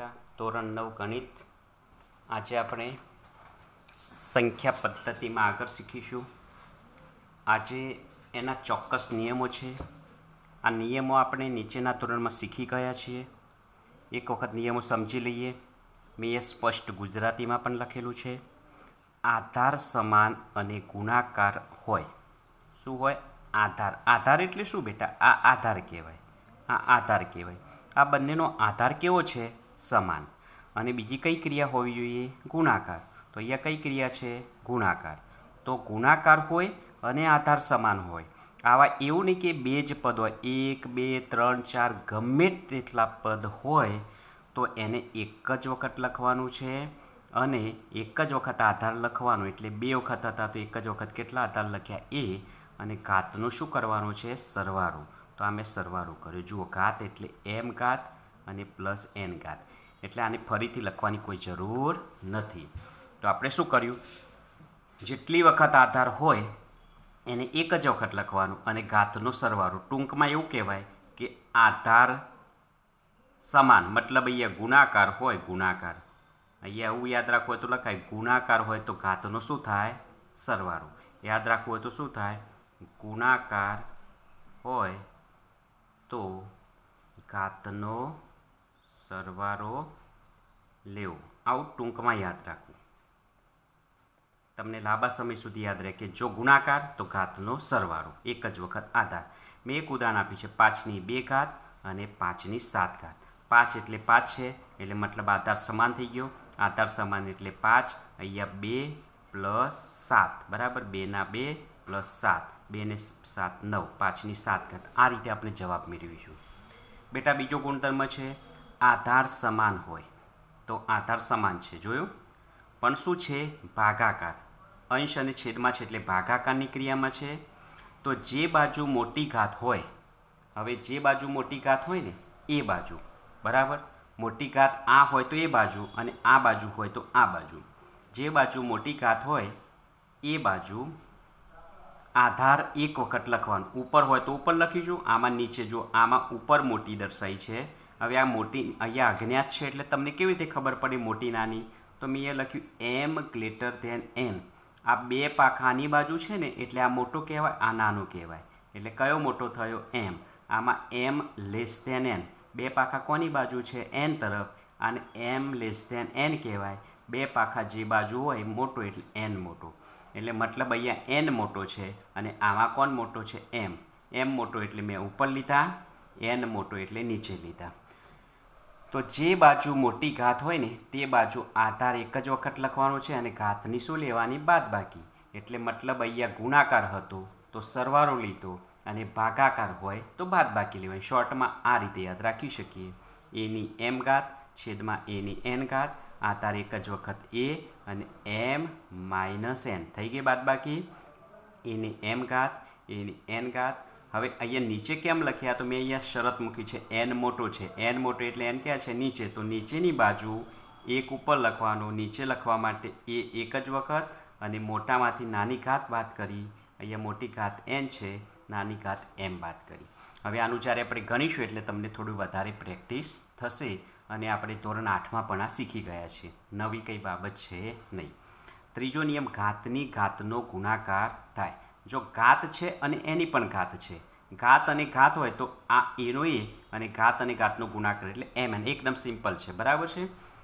બેટા, ધોરણ નવ ગણિત. આજે આપણે સંખ્યા પદ્ધતિમાં આગળ શીખીશું. આજે એના ચોક્કસ નિયમો છે. આ નિયમો આપણે નીચેના ધોરણમાં શીખી ગયા છીએ. એક વખત નિયમો સમજી લઈએ. મેં એ સ્પષ્ટ ગુજરાતીમાં પણ લખેલું છે. આધાર સમાન અને ગુણાકાર હોય. શું હોય? આધાર. આધાર એટલે શું બેટા? આ આધાર કહેવાય. આ આધાર કહેવાય. આ બંનેનો આધાર કેવો છે? સમાન. અને બીજી કઈ ક્રિયા હોવી જોઈએ? ગુણાકાર. તો અહીંયા કઈ ક્રિયા છે? ગુણાકાર. તો ગુણાકાર હોય અને આધાર સમાન હોય. આવા એવું નહીં કે બે જ પદ હોય. એક, બે, ત્રણ, ચાર ગમે તેટલા પદ હોય તો એને એક જ વખત લખવાનું છે અને એક જ વખત આધાર લખવાનો. એટલે બે વખત હતા તો એક જ વખત કેટલા આધાર લખ્યા? એ અને ઘાતનું શું કરવાનું છે? સરવાળું. તો આ મેં સરવાળો કર્યું. જુઓ, ઘાત એટલે એમ ઘાત અને પ્લસ એન ઘાત. એટલે આને ફરીથી લખવાની કોઈ જરૂર નથી. તો આપણે શું કર્યું? જેટલી વખત આધાર હોય, એને એક જ વખત લખવાનું અને ઘાતનો સરવાળો. ટૂંકમાં એવું કહેવાય કે આધાર સમાન, મતલબ અહીંયા ગુણાકાર હોય, ગુણાકાર. અહીંયા એવું યાદ રાખવું હોય તો લખાય. ગુણાકાર હોય તો ઘાતનો શું થાય? સરવાળો. યાદ રાખવું હોય તો શું થાય? ગુણાકાર હોય તો ઘાતનો સરવાળો લેવો. આવું ટૂંકમાં યાદ રાખવું. તમને લાંબા સમય સુધી યાદ રહે કે જો ગુણાકાર તો ઘાતનો સરવાળો. એક જ વખત આધાર. મેં એક ઉદાહરણ આપ્યું છે, પાંચની બે ઘાત અને પાંચની સાત ઘાત. પાંચ એટલે પાંચ છે, એટલે મતલબ આધાર સમાન થઈ ગયો. આધાર સમાન એટલે પાંચ, અહીંયા બે પ્લસ સાત. બરાબર? બેના બે પ્લસ સાત. બેને સાત નવ. પાંચની સાત ઘાત. આ રીતે આપણે જવાબ મેળવીશું. બેટા, બીજો ગુણધર્મ છે આધાર સમાન હોય. તો આધાર સમાન છે, જોયું? પણ શું છે? ભાગાકાર. અંશ અને છેદમાં છે એટલે ભાગાકારની ક્રિયામાં છે. તો જે બાજુ મોટી ઘાત હોય, હવે જે બાજુ મોટી ઘાત હોય ને, એ બાજુ. બરાબર? મોટી ઘાત આ હોય તો એ બાજુ અને આ બાજુ હોય તો આ બાજુ. જે બાજુ મોટી ઘાત હોય, એ બાજુ આધાર એક વખત લખવાનું. ઉપર હોય તો ઉપર લખીશું આમાં નીચે જો, આમાં ઉપર મોટી દર્શાવી છે. હવે આ મોટી, અહીંયા અજ્ઞાત છે, એટલે તમને કેવી રીતે ખબર પડી મોટી નાની? તો મેં એ લખ્યું એમ ગ્રેટર ધેન એન આ બે પાખાની બાજુ છે ને, એટલે આ મોટો કહેવાય, આ નાનો કહેવાય. એટલે કયો મોટો થયો? એમ આમાં એમ લેસ ધેન એન બે પાખા કોની બાજુ છે? એન તરફ. અને એમ લેસ ધેન એન કહેવાય. બે પાખા જે બાજુ હોય, મોટો એટલે એન મોટો. એટલે મતલબ અહીંયા એન મોટો છે અને આમાં કોણ મોટો છે? એમ એમ મોટો એટલે મેં ઉપર લીધા એન મોટો એટલે નીચે લીધા. તો જે બાજુ મોટી ઘાત હોય ને, તે બાજુ આધાર એક જ વખત લખવાનો છે અને ઘાતની શું લેવાની બાદ બાકી એટલે મતલબ અહીંયા ગુણાકાર હતો, તો સરવારો લીધો અને ભાગાકાર હોય તો બાદ બાકી લેવાય. શોર્ટમાં આ રીતે યાદ રાખી શકીએ. એની એમ ઘાત, છેદમાં એની એન ઘાત, આધાર એક જ વખત એ અને એમ માઇનસ એન થઈ ગઈ બાદ બાકી એની એમ ઘાત એની એન ઘાત હવે અહીંયા નીચે કેમ લખ્યા? તો મેં અહીંયા શરત મૂકી છે એન મોટો છે. એન મોટો એટલે એન ક્યાં છે? નીચે. તો નીચેની બાજુ એક ઉપર લખવાનો, નીચે લખવા માટે એ એક જ વખત અને મોટામાંથી નાની ઘાત બાદ કરી, અહીંયા મોટી ઘાત એન છે, નાની ઘાત એમ બાદ કરી. હવે આનું જ્યારે આપણે ગણીશું એટલે તમને થોડું વધારે પ્રેક્ટિસ થશે અને આપણે ધોરણ આઠમાં પણ આ શીખી ગયા છીએ. નવી કંઈ બાબત છે નહીં. ત્રીજો નિયમ, ઘાતની ઘાતનો ગુણાકાર થાય. જો ઘાત છે અને એની પણ ઘાત છે. ઘાત અને ઘાત હોય તો આ એનો એ અને ઘાત અને ઘાતનો ગુણાકાર. એટલે એમ એન. એકદમ સિમ્પલ છે. બરાબર છે?